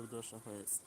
দুর্দশা হয়েছে।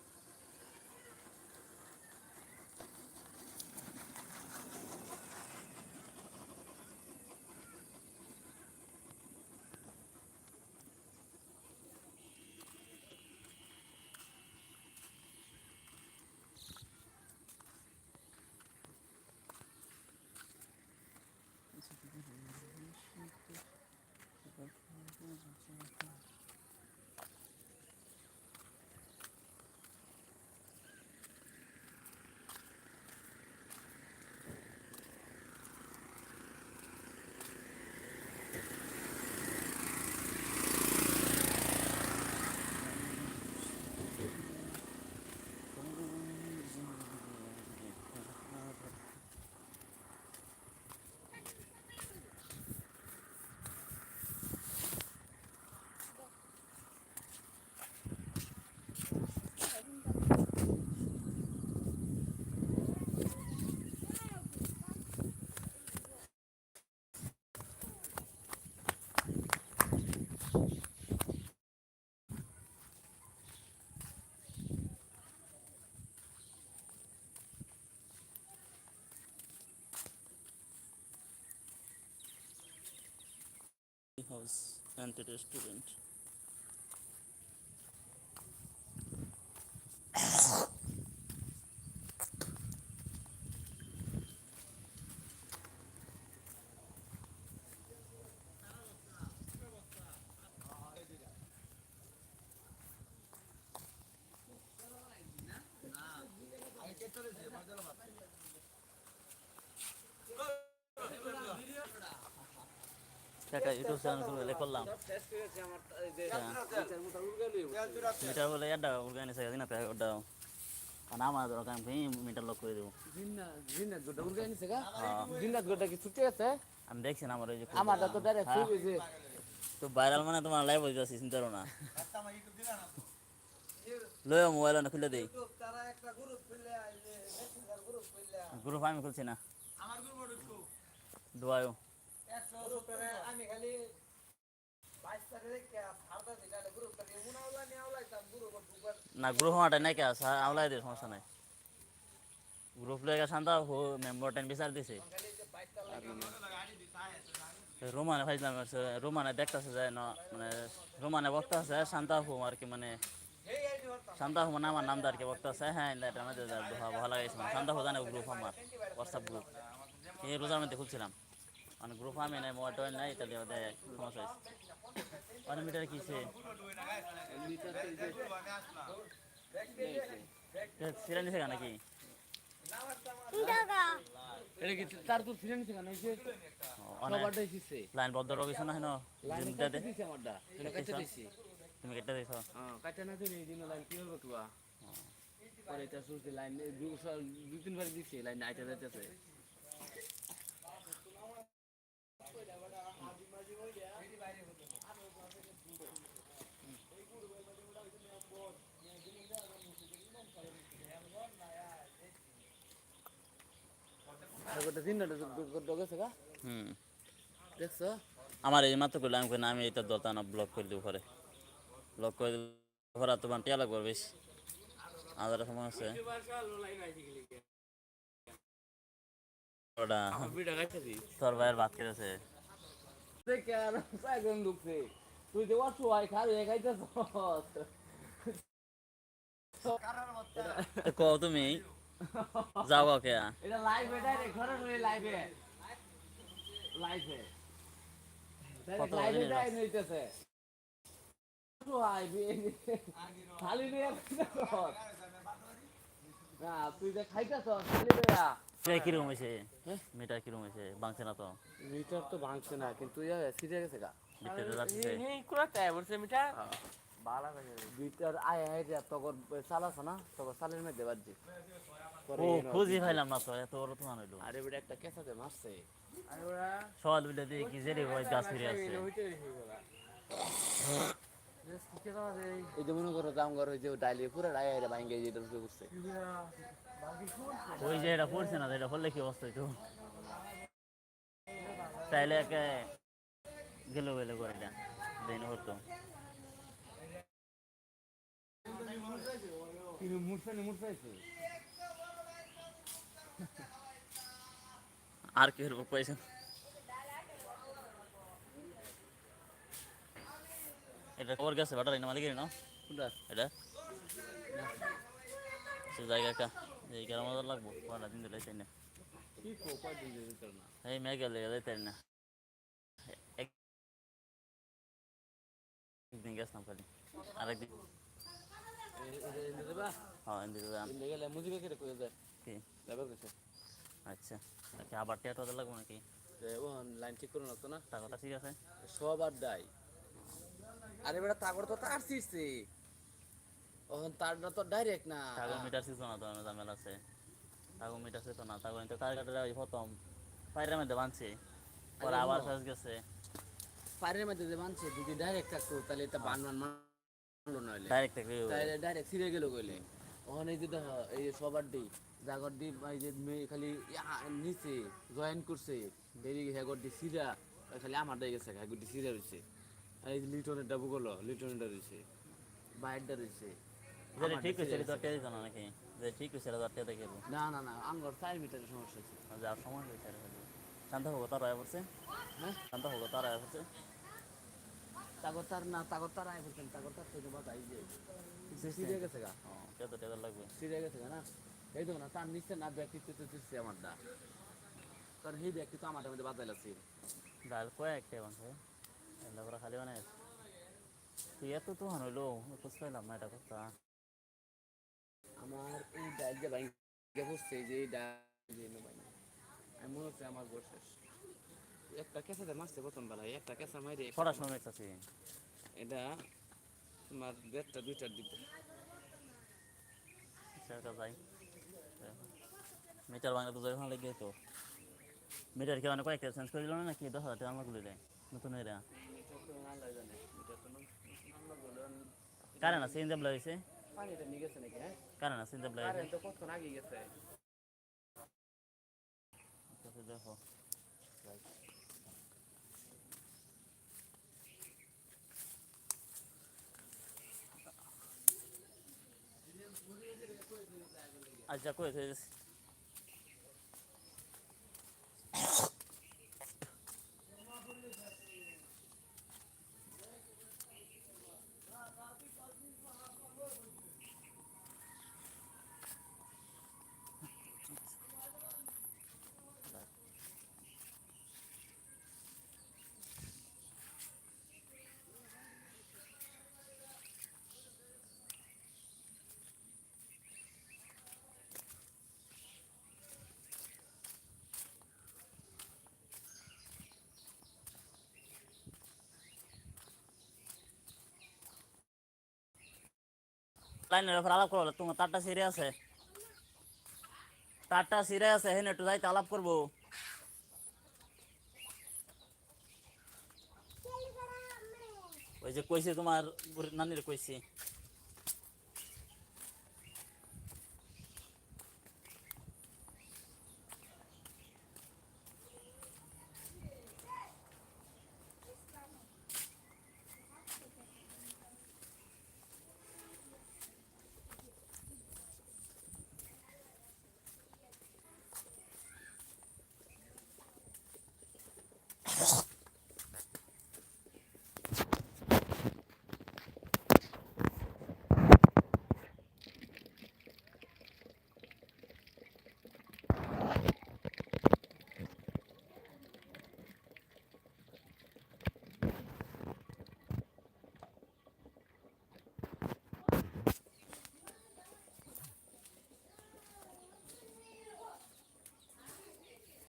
House and a restaurant. টাকা ইউটিউব চ্যানেল খুলে করলাম। মিটার বলে একটা অর্গানিস আছে না ওটা না আমার দরকার আমি মিটার লক করে দেবো। জিন্নাত গোটা উড়ে নিছে গা হ্যাঁ। কি ছুটে আছে? আমি দেখছি না আমার ওই যে আমারটা তো ডাইরেক্ট হ্যাঁ। তো ভাইরাল মানে তোমার লাইভ হয়ে যাচ্ছে চিন্তা করো না। লয় মোবাইল না খুলে দেই। গ্রুপ আমি খুলছি না। দোয়াও আমি খালি না গ্রুপ মাটা নাই কে আছে আমলাই দে সমস্যা নাই। গ্রুপ লেগে শান্তা হো মেম্বার টেন বিচার দিছে। রোমানে ফাইজলাম রোমানে দেখতেছে যায় না মানে রোমানে বক্তা আছে শান্তা হো আর কি মানে শান্তা হো মানে আমার নামদার কি বক্তা আছে হ্যাঁ এটা আমাদের ভালো লাগাইছে শান্তা হো জানে গ্রুপ আমার হোয়াটসঅ্যাপ গ্রুপ এই রোজার মধ্যে খুলছিলাম। মানে গ্রুপ আমি নাই মোবাইল টোবাইল নাই তাহলে ওদের সমস্যা হয়েছে। মানে মিটার কিছে সিরা নিছে নাকি? লাইন বদ্ধ না হেন। তুমি কেটে দিছ? না দিলে দিন লাইন কি হবে তুয়া পরে এটা সুরতে লাইন দুই দুই তিনবার দিছে লাইন আইটা যাইতেছে গোটা দিন ডগেছে গা হুম দেখছ আমার এই মাত্র করলে আমি না, আমি এটা দতা না ব্লক করে দিব পরে। ব্লক করে দিলে পরে তোমার টিয়া লাগবে বেশি। আদার সময় আছে। ওটা তোর ভাইয়ের ভাত খেতেছে দেখে আর একদম ঢুকছে। তুই যে খালি খাইতেছ। তো তুমি? যাও কে? এটা লাইভে ডাইরেক্ট ঘরে ঘরে লাইভে লাইভে লাইভে ডাইরেক্ট হইতেছে। খালি নিয়ে না তুই যে খাইতেছ খালি দেয়া সে কীরকম হয়েছে? মিটার কীরকম হয়েছে? বাংছে না তো? মিটার তো ভাঙছে না কিন্তু গেছে গা। বিটতে মিটার আয় আয় যে তখন চালাছ না? তখন চালের মধ্যে বাজছে ও খুঁজি পাইলাম না তো এত বড় তোমার হইল। আরে বেটা একটা কেসাতে মারছে। সকাল বিলে দিয়ে কি জেরে ওই গাছ ফিরে আসছে? এই যে মনে করো ওই যে ডাইলে পুরো ডাই আইরা ভাঙ্গে যেটা ঢুকে পড়ছে ওই যে এটা পড়ছে না এটা পড়লে কি অবস্থা হইতো? তাইলে একে গেল গেলে করে এটা দেন হতো। কিন্তু মুরসানি মুরসাইছে। আর কি হইব পয়সা এটা খবর গেছে বাটার না মালিকের না? এটা? সে জায়গা কা এই মজা লাগবো। কয়টা দিন দিলে চাই না না? এই মেয়ে গেলে যাইতে না একদিন গেছিলাম খালি। আরেকদিন হ্যাঁ গেলে কেটে আচ্ছা। আবার টিয়া লাগবো নাকি? লাইন ঠিক করে লাগতো না? টাকাটা ঠিক আছে। সবার দায়। আরে বেটা তাগর তো তার ছিড়ছে। ওহন তারটা তো ডাইরেক্ট না। টাকা মিটার না তো ঝামেলা আছে। টাকা মিটার না টাকা তো কার কাটে ওই প্রথম। মধ্যে বানছে পরে আবার ফেস গেছে। মধ্যে যে বানছে যদি ডাইরেক্ট থাকতো তাহলে এটা বান বান মারলো ডাইরেক্ট থেকে তাহলে ডাইরেক্ট ছিঁড়ে গেল কইলে। ওখানে এই যে এই সবার ডি জাগর ডি এই যে মেয়ে খালি নিচে জয়েন করছে। এদিকে হেগর ডি সিরা খালি আমার দিয়ে গেছে হেগর ডি সিরা রয়েছে এই যে লিটনের ডাবু গেলো লিটনেরটা রয়েছে। বাইরটা রয়েছে। যেটা ঠিক হয়েছে এটা তো টের দিত না নাকি? যে ঠিক হয়েছে এটা তো দেখে না না না আঙ্গর চার মিটারের সমস্যা আছে যা সময় হয়েছে আর। শান্ত হোক তার আয় পড়ছে? হ্যাঁ? শান্ত হোক তার আয় পড়ছে? তাগর তার না তাগর তার আয় বলছেন তাগর তার থেকে বাদ আই যে। সিরিয়া গেছে গা? কত টাকা লাগবে। সিরিয়া গেছে গা না? এই দেখো না তার নিচে না ব্যাগ টিপতে টিপতে আমার দা কারণ এই ব্যাগটি তো আমার মধ্যে বাদাইল আছে। ডাল কয়েকটা বানছে এলা করে খালি বানাই তুই এত তো হইল খোঁজ পাইলাম না এটা কথা আমার এই ডাইল যে ভাই বসছে যে এই ডাইল যে ভাই আমি মনে হচ্ছে আমার গোর শেষ একটা কেসাতে মারছে প্রথম বেলায় একটা কেসা মাইরে পড়াশোনা দেখতেছি এটা তোমার দেড়টা দুইটার দিকে যাই মিটার বাংলা তো যাই ভালো লেগে তো মিটার কি মানে কয়েকটা চেঞ্জ করে দিল না নাকি দশ হাজার টাকা আমার গুলি দেয় নতুন এরা কারণ আছে ইন্দাবলা হয়েছে। পানিটা নিয়ে গেছে নাকি হ্যাঁ? কারণ আছে ইন্দাবলা হয়েছে। তো কতক্ষণ আগে গেছে। দেখো। আচ্ছা কই লাইনের ব্যাপারে আলাপ করব তোমার তারটা সিরে আছে। তারটা সিরে আছে হেন একটু যাইতে আলাপ করব। ওই যে কইছি তোমার নানির কইছি।